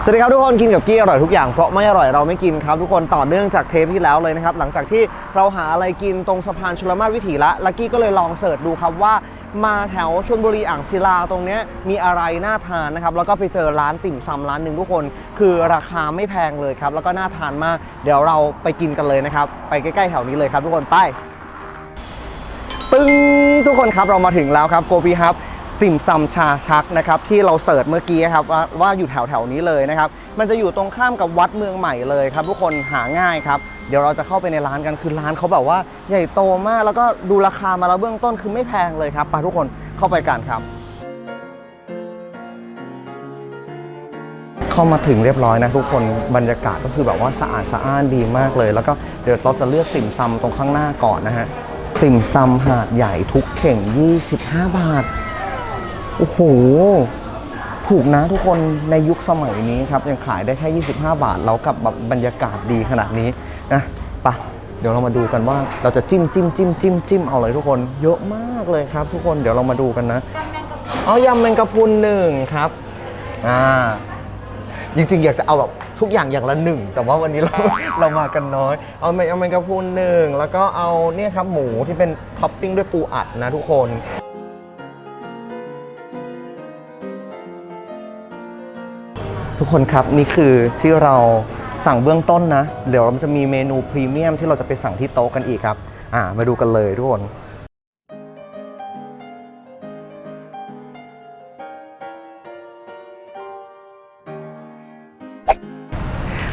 สวัสดีครับทุกคนกินกับกี้อร่อยทุกอย่างเพราะไม่อร่อยเราไม่กินครับทุกคนต่อเนื่องจากเทปที่แล้วเลยนะครับหลังจากที่เราหาอะไรกินตรงสะพานชลมาศวิถีละลักกี้ก็เลยลองเสิร์ชดูครับว่ามาแถวชลบุรีอ่างศิลาตรงนี้มีอะไรน่าทานนะครับแล้วก็ไปเจอร้านติ่มซำร้านหนึ่งทุกคน คือราคาไม่แพงเลยครับแล้วก็น่าทานมาก เดี๋ยวเราไปกินกันเลยนะครับไปใกล้ๆแถวนี้เลยครับทุกคนไปปึ้งทุกคนครับเรามาถึงแล้วครับโกบีครับ ติ่มซำชาชักนะครับที่เราเสิร์ชเมื่อกี้ครับว่าว่าอยู่แถวแถวนี้เลยนะครับมันจะอยู่ตรงข้ามกับวัดเมืองใหม่เลยครับทุกคนหาง่ายครับเดี๋ยวเราจะเข้าไปในร้านกันคือร้านเขาแบบว่าใหญ่โตมากแล้วก็ดูราคามาแล้วเบื้องต้นคือไม่แพงเลยครับไปทุกคนเข้าไปกันครับ เข้ามาถึงเรียบร้อยนะทุกคนบรรยากาศก็คือแบบว่าสะอาดสะอ้านดีมากเลย แล้วก็เดี๋ยวเราจะเลือกติ่มซำตรงข้างหน้าก่อนนะฮะติ่มซำหาดใหญ่ทุกเข่ง 25 บาท โอ้โห ถูกนะทุกคนในยุคสมัยนี้ครับ ยังขายได้แค่ 25 บาท แล้วกับแบบบรรยากาศดีขนาดนี้นะไปะเดี๋ยวเรามาดูกันว่าเราจะจิ้มจิ้มจิ้มจิ้มจิ้มเอาเลยทุกคน เยอะมากเลยครับ ทุกคนเดี๋ยวเรามาดูกันนะ เอายำแมงกะพรุนหนึ่งครับ อ่า จริงๆ อยากจะเอาแบบทุกอย่างอย่างละหนึ่ง แต่ว่าวันนี้เรา เรามากันน้อย เอาแมเอาแมงกะพรุนหนึ่งแล้วก็เอาเนี่ยครับหมูที่เป็นท็อปปิ้งด้วยปูอัดนะทุกคน ทุกคนครับนี่คือที่เราสั่งเบื้องต้นนะ เดี๋ยวเราจะมีเมนูพรีเมียมที่เราจะไปสั่งที่โต๊ะกันอีกครับ อ่ามาดูกันเลยทุกคน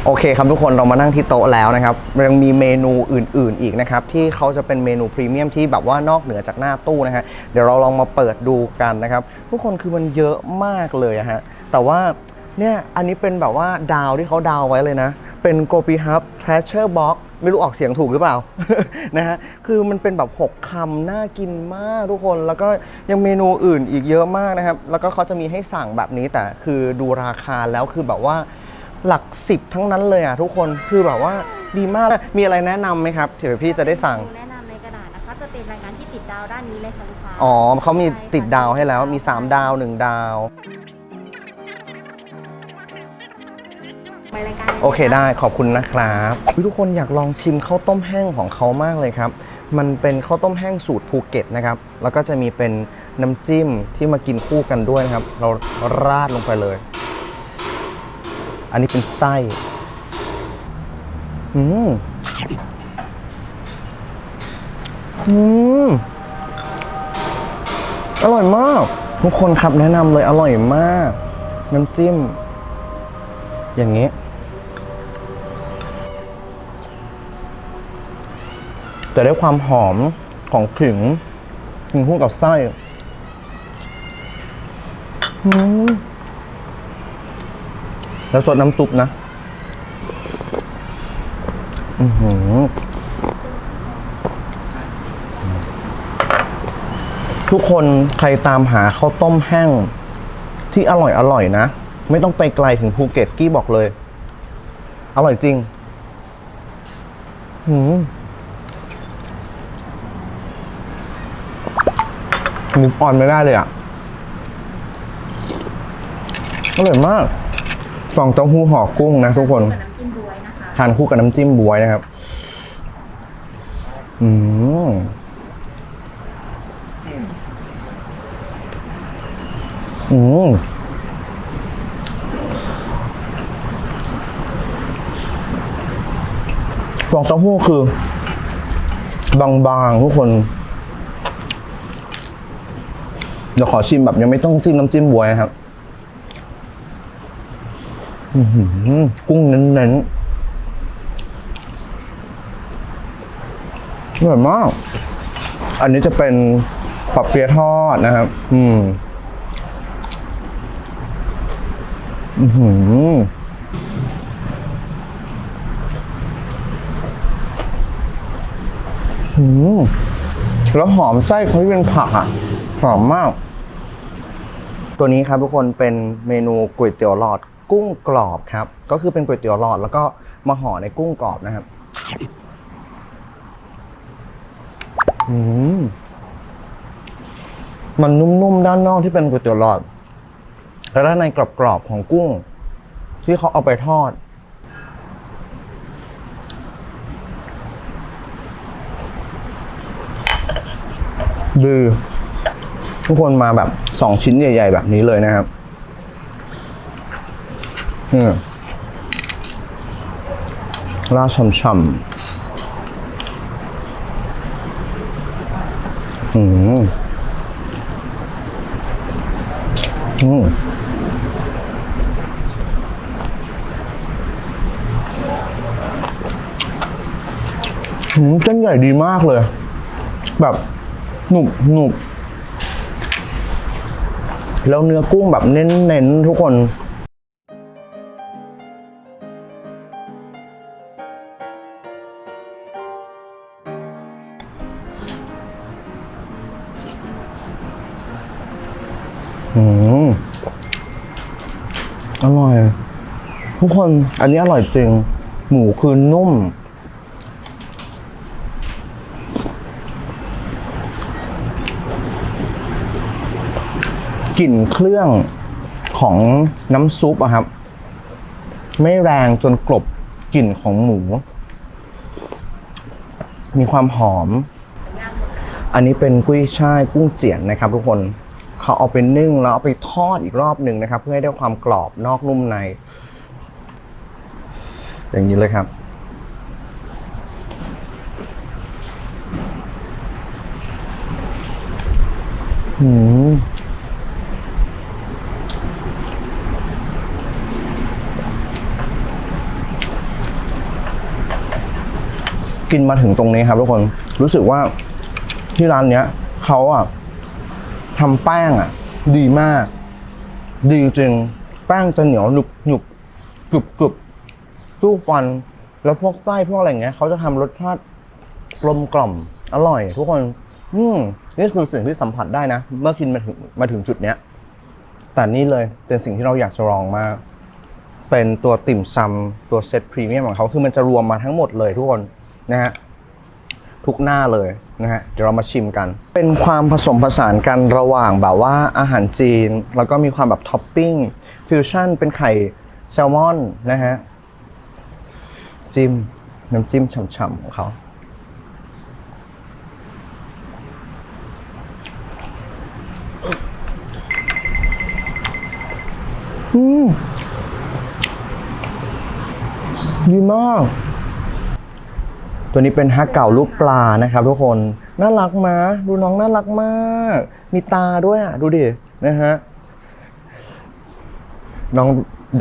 โอเคครับทุกคนเรามานั่งที่โต๊ะแล้วนะครับยังมีเมนูอื่น ๆ อีกนะครับที่เขาจะเป็นเมนูพรีเมียมที่แบบว่านอกเหนือจากหน้าตู้นะฮะเดี๋ยวเราลองมาเปิดดูกันนะครับ ทุกคนคือมันเยอะมากเลยะฮะแต่ว่า เนี่ยอันนี้เป็นแบบว่าดาวที่เขาดาวไว้เลยนะ เป็นโกปีฮับ treasure box ไม่รู้ออกเสียงถูกหรือเปล่า นะฮะ คือมันเป็นแบบ 6คำน่ากินมากทุกคน แล้วก็ยังเมนูอื่นอีกเยอะมากนะครับ แล้วก็เขาจะมีให้สั่งแบบนี้แต่คือดูราคาแล้วคือแบบว่าหลักสิบทั้งนั้นเลยอะทุกคน คือแบบว่าดีมาก มีอะไรแนะนำไหมครับเดี๋ยวพี่จะได้สั่ง แนะนำในกระดาษนะคะ จะเป็นรายการที่ติดดาวด้านนี้เลยค่ะลูกค้า อ๋อเขามีใช่ค่ะติดดาวให้แล้ว มี 3 ดาว 1 ดาว ไปรายการลยโอเคได้ขอบคุณนะครับอุ๊ยทุกคนอยากลองชิมข้าวต้มแห้งของเขามากเลยครับ มันเป็นข้าวต้มแห้งสูตรภูเก็ตนะครับ แล้วก็จะมีเป็นน้ำจิ้มที่มากินคู่กันด้วยนะครับ เราราดลงไปเลย อันนี้เป็นไส้อืมอืมอร่อยมาก ทุกคนครับแนะนำเลยอร่อยมาก น้ำจิ้ม อย่างนี้ แต่ได้ความหอมของขิงกินคู่กับไส้แล้วสดน้ำซุปนะ อือหือทุกคนใครตามหาข้าวต้มแห้งที่อร่อยอร่อยนะ ไม่ต้องไปไกลถึงภูเก็ตกี้บอกเลย อร่อยจริงหืมมุกออนไม่ได้เลยอะ อร่อยมากฟองเต้าหู้ห่อกุ้งนะทุกคนกับน้ำจิ้มบวยนะคะทานคู่กับน้ำจิ้มบวยนะครับ อืมอืม ฟองเต้าหู้คือ บางๆทุกคนเดี๋ยวขอชิมแบบยังไม่ต้องจิ้มน้ำจิ้มบวยนะครับกุ้งเน้นๆอร่อยมาก อันนี้จะเป็นปอบเปียทอดนะครับ อืม อือหือหืม แล้วหอมไส้เขาที่เป็นผักอะ หอมมาก ตัวนี้ครับทุกคนเป็นเมนูก๋วยเตี๋ยวหลอดกุ้งกรอบครับ ก็คือเป็นก๋วยเตี๋ยวหลอดแล้วก็มาห่อในกุ้งกรอบนะครับมมันนุ่มๆด้านนอกที่เป็นก๋วยเตี๋ยวหลอด แล้วด้านในกรอบๆของกุ้ง ที่เขาเอาไปทอด ดือทุกคนมาแบบสองชิ้นใหญ่ ๆ แบบนี้เลยนะครับอืมราดช่ำๆอืมอืมเส้นใหญ่ดีมากเลย แบบ หนุบหนุบแล้วเนื้อกุ้งแบบเน้นๆทุกคนอืมอร่อย ทุกคนอันนี้อร่อยจริง หมูคือนุ่ม กลิ่นเครื่องของน้ำซุปอะครับ ไม่แรงจนกลบกลิ่นของหมู มีความหอม อันนี้เป็นกุ้ยช่ายกุ้งเจียนนะครับ ทุกคนเขาเอาไปนึ่งแล้วเอาไปทอดอีกรอบหนึ่งนะครับ เพื่อให้ได้ความกรอบนอกนุ่มใน อย่างนี้เลยครับอืม กินมาถึงตรงนี้ครับทุกคนรู้สึกว่าที่ร้านเนี้ยเขาอะทำแป้งอะ ดีมาก ดีจริงแป้งจะเหนียวหนุบหนุบกรึบกรึบสู้ฟัน แล้วพวกไส้พวกอะไรเงี้ยเขาจะทำรสชาติกลมกล่อมอร่อย ทุกคนอืมนี่คือสิ่งที่สัมผัสได้นะ เมื่อกินมาถึงมาถึงจุดเนี้ยแต่นี่เลยเป็นสิ่งที่เราอยากจะลองมาก เป็นตัวติ่มซำตัวเซตพรีเมียมของเขาคือมันจะรวมมาทั้งหมดเลยทุกคน นะฮะทุกหน้าเลยนะฮะเดี๋ยวเรามาชิมกัน เป็นความผสมผสานกันระหว่างแบบว่าอาหารจีน แล้วก็มีความแบบท็อปปิ้งฟิวชั่นเป็นไข่แซลมอนนะฮะจิ้มน้ำจิ้มฉ่ำๆของเขาอืมดีมาก ตัวนี้เป็นฮักเก่าลูกปลานะครับทุกคนน่ารักมาดูน้องน่ารักมาก มีตาด้วยอะดูดินะฮะน้อง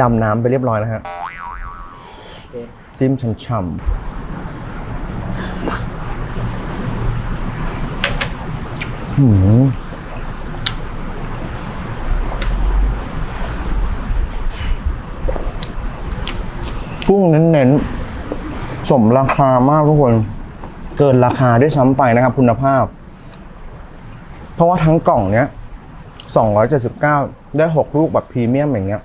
ดำน้ำไปเรียบร้อยแล้วฮะจิ้มช่ำๆหืมกุ้งเน้นๆ สมราคามากทุกคน เกินราคาด้วยซ้ำไปนะครับ คุณภาพ เพราะว่าทั้งกล่องเนี้ย279ได้6ลูกแบบพรีเมียมอย่างเงี้ย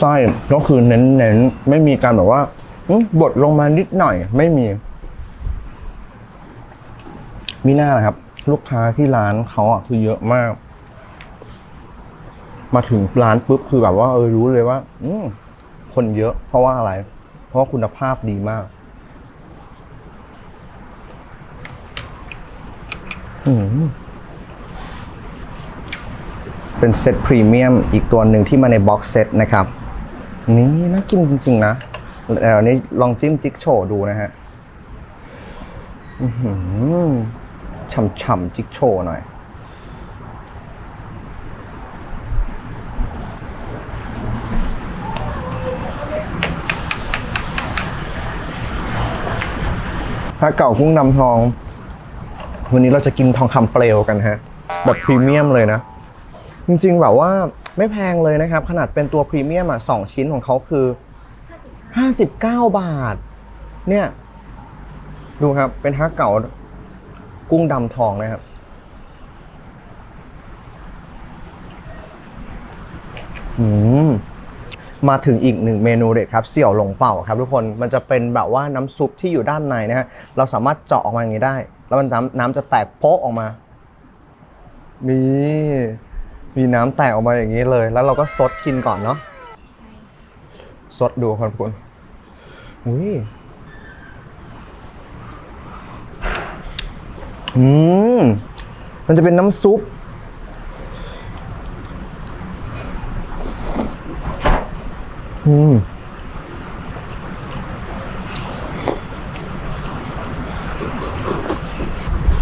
ไส้ก็คือเน้นๆไม่มีการแบบว่าบดลงมานิดหน่อย ไม่มี มีหน้านะครับ ลูกค้าที่ร้านเขาอะคือเยอะมาก มาถึงร้านปุ๊บคือแบบว่าเออรู้เลยว่า อืคนเยอะ เพราะว่าอะไร เพราะคุณภาพดีมากอืเป็นเซตพรีเมียมอีกตัวหนึ่งที่มาในบ็อกเซตนะครับ นี่น่ากินจริง ๆ นะเดี๋ยวนี้ลองจิ้มจิ๊กโชดูนะฮะอื้อหือฉ่ำๆจิ๊กโชหน่อย ถ้าเก่ากุ้งดำทอง วันนี้เราจะกินทองคำเปลวกันฮะ แบบพรีเมียมเลยนะ จริงๆแบบว่าไม่แพงเลยนะครับ ขนาดเป็นตัวพรีเมียมอะสองชิ้นของเขาคือ 59 บาท เนี่ย ดูครับ เป็นฮักเก่ากุ้งดำทองนะครับอืม มาถึงอีกหนึ่งเมนูเด็ดครับเสี่ยวหลงเป่าครับทุกคนมันจะเป็นแบบว่าน้ำซุปที่อยู่ด้านในนะฮะเราสามารถเจาะออกมาอย่างนี้ได้ แล้วมันน้ำน้ำจะแตกโป๊ะออกมามีมีน้ำแตกออกมาอย่างนี้เลย แล้วเราก็ซดกินก่อนเนาะซดดูครับคุณอุ้ยอืมมันจะเป็นน้ำซุป อืม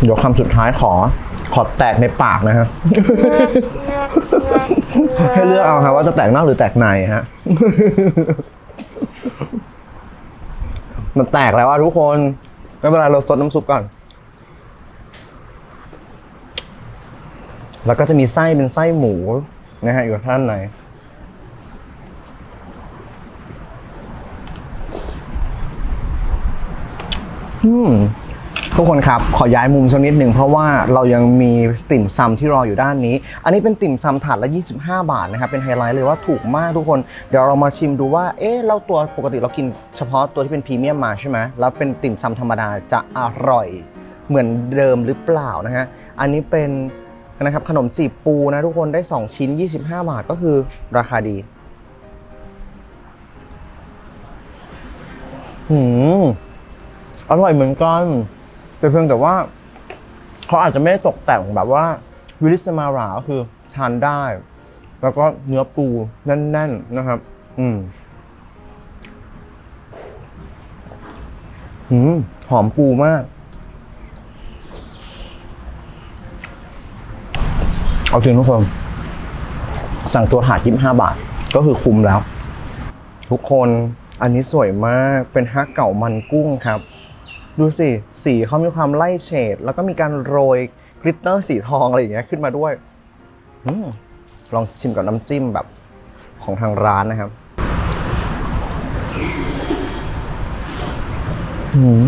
เดี๋ยวคำสุดท้ายขอ ขอแตกในปากนะฮะ ให้เลือกเอาครับว่าจะแตกนอกหรือแตกในฮะ มันแตกแล้วอะทุกคน ไม่เป็นไรเราซดน้ำซุปก่อน แล้วก็จะมีไส้เป็นไส้หมูนะฮะอยู่ท่านใน อืมทุกคนครับ ขอย้ายมุมสักนิดหนึ่งเพราะว่าเรายังมีติ่มซำที่รออยู่ด้านนี้ อันนี้เป็นติ่มซำถาดละ 25 บาทนะครับ เป็นไฮไลท์เลยว่าถูกมากทุกคน เดี๋ยวเรามาชิมดูว่า เอ๊ะ เราตัวปกติเรากินเฉพาะตัวที่เป็นพรีเมียมมาใช่ไหม แล้วเป็นติ่มซำธรรมดาจะอร่อยเหมือนเดิมหรือเปล่านะฮะ อันนี้เป็นนะครับขนมจีบปูนะทุกคนได้ 2 ชิ้น 25 บาทก็คือราคาดี หืม อร่อยเหมือนกันแต่เพียงแต่ว่าเขาอาจจะไม่ได้ตกแต่งแบบว่าวิลิสมาราก็คือทานได้ แล้วก็เนื้อปูแน่น ๆนะครับ อืมหืมหอมปูมาก เอาจริงทุกคน สั่งตัวถาด25บาท ก็คือคุ้มแล้ว ทุกคนอันนี้สวยมากเป็นฮักเก่ามันกุ้งครับ ดูสิ สีเขามีความไล่เฉด แล้วก็มีการโรยกลิตเตอร์สีทองอะไรอย่างเงี้ยขึ้นมาด้วยอลองชิมกับน้ำจิ้มแบบของทางร้านนะครับอืม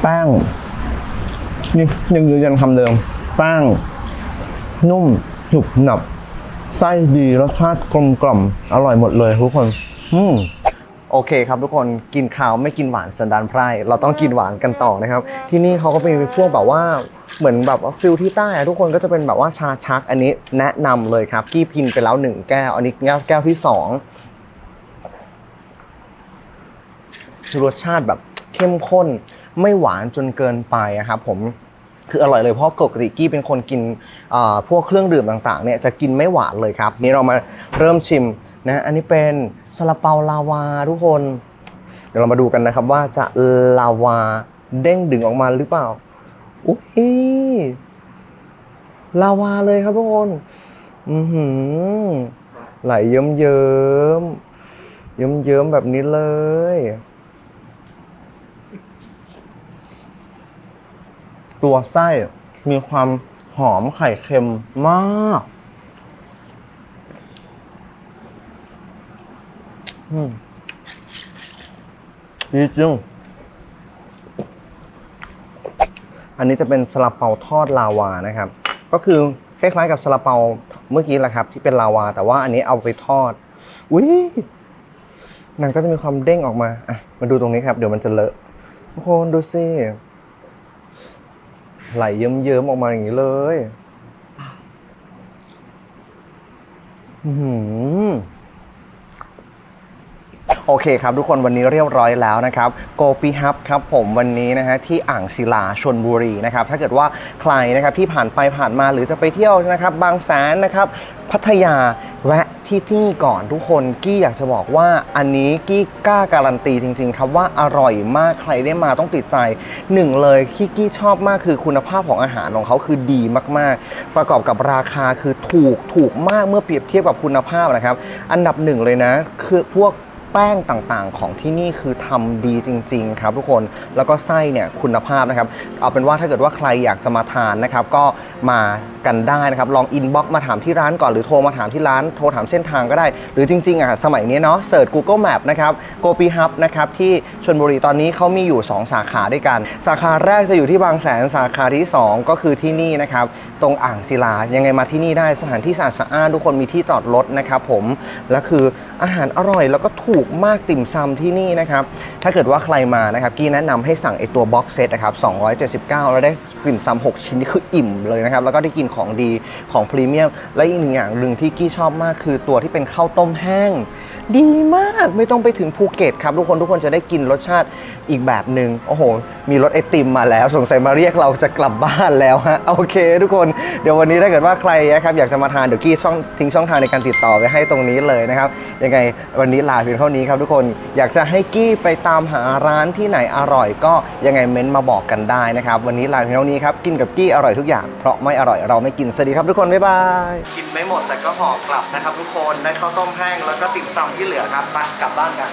แป้งนี่ยังยืนยันคำเดิม แป้งนุ่มหนุบหนับ ไส้ดีรสชาติกลมกล่อมอร่อยหมดเลยทุกคน อืมโอเคครับทุกคนกินข้าวไม่กินหวานสันดานไพร่เราต้องกินหวานกันต่อนะครับ ที่นี่เขาก็เป็นพวกแบบว่าเหมือนแบบว่าฟิลที่ใต้อะทุกคนก็จะเป็นแบบว่าชาชักอันนี้แนะนำเลยครับกี้พินไปแล้วหนึ่งแก้ว อันนี้แก้วแก้วที่สองรสชาติแบบเข้มข้น ไม่หวานจนเกินไปอะครับผม คืออร่อยเลยเพราะปกติกี้เป็นคนกินพวกเครื่องดื่มต่างๆเนี่ยจะกินไม่หวานเลยครับ นี่เรามาเริ่มชิมนะอันนี้เป็นซาลาเปาลาวาทุกคน เดี๋ยวเรามาดูกันนะครับว่าจะลาวาเด้งดึงออกมาหรือเปล่าอุ้ยลาวาเลยครับทุกคนอือหือไหลเยิ้มเยิ้มเยิ้มเยิ้มแบบนี้เลย ตัวไส้มีความหอมไข่เค็มมากดีจริง อันนี้จะเป็นซาลาเปาทอดลาวานะครับ ก็คือคล้ายๆกับซาลาเปาเมื่อกี้แหละครับ ที่เป็นลาวา แต่ว่าอันนี้เอาไปทอด อุ้ยหนังก็จะมีความเด้งออกมา อะ มาดูตรงนี้ครับ เดี๋ยวมันจะเลอะทุกคนดูสิ ไหลเยิ้มๆออกมาอย่างนี้เลย อื้อหือ โอเคครับทุกคนวันนี้เรียบร้อยแล้วนะครับโกปีฮับครับผมวันนี้นะฮะที่อ่างศิลาชนบุรีนะครับถ้าเกิดว่าใครนะครับที่ผ่านไปผ่านมาหรือจะไปเที่ยวนะครับบางแสนนะครับพัทยาแวะที่นี่ก่อนทุกคนกี้อยากจะบอกว่าอันนี้กี้กล้าการันตีจริงๆ ครับว่าอร่อยมากใครได้มาต้องติดใจหนึ่งเลยที่กี้ชอบมากคือคุณภาพของอาหารของเขาคือดีมากๆ ประกอบกับราคาคือถูกถูกมากเมื่อเปรียบเทียบกับคุณภาพนะครับ อันดับหนึ่งเลยนะ คือพวก แป้งต่างๆ ของที่นี่คือทำดีจริง ๆ ครับทุกคนแล้วก็ไส้เนี่ยคุณภาพนะครับ เอาเป็นว่าถ้าเกิดว่าใครอยากจะมาทานนะครับ ก็มากันได้นะครับ ลองอินบ็อกมาถามที่ร้านก่อนหรือโทรมาถามที่ร้านโทรถามเส้นทางก็ได้ หรือจริงๆอะสมัยนี้เนาะเสิร์ช Google Map นะครับโกปีฮับนะครับที่ชลบุรีตอนนี้เขามีอยู่ 2 สาขาด้วยกัน สาขาแรกจะอยู่ที่บางแสนสาขาที่ 2 ก็คือที่นี่นะครับ ตรงอ่างศิลายังไงมาที่นี่ได้สถานที่สะอาดสะอานทุกคนมีที่จอดรถนะครับผมและคือ อาหารอร่อย แล้วก็ถูกมากติ่มซำที่นี่นะครับ ถ้าเกิดว่าใครมานะครับกี้แนะนำให้สั่งไอตัวบ็อกเซตนะครับ279 แล้วได้ติ่มซำ6 ชิ้นนี่คืออิ่มเลยนะครับ แล้วก็ได้กินของดีของพรีเมียม และอีกหนึ่งอย่างหนึ่งที่กี้ชอบมากคือตัวที่เป็นข้าวต้มแห้ง ดีมากไม่ต้องไปถึงภูเก็ตครับทุกคนทุกคนจะได้กินรสชาติอีกแบบหนึ่งโอ้โห มีรสไอติมมาแล้ว สงสัยมาเรียกเราจะกลับบ้านแล้วฮะโอเค ทุกคนเดี๋ยววันนี้ถ้าเกิดว่าใครนะครับอยากจะมาทานเดี๋ยวกี้ช่องทิ้งช่องทางในการติดต่อไว้ให้ตรงนี้เลยนะครับยังไงวันนี้ลาเพียงเท่านี้ครับทุกคนอยากจะให้กี้ไปตามหาร้านที่ไหนอร่อย ก็ยังไงเม้นต์มาบอกกันได้นะครับวันนี้ลาเพียงเท่านี้ครับกินกับกี้อร่อยทุกอย่างเพราะไม่อร่อยเราไม่กินสวัสดีครับทุกคนบ๊ายบายกินไม่หมดแต่ก็ห่อกลับนะครับทุกคนได้ข้าวต้มแห้งแล้วก็ติ่มซำที่เหลือครับไปกลับบ้านกัน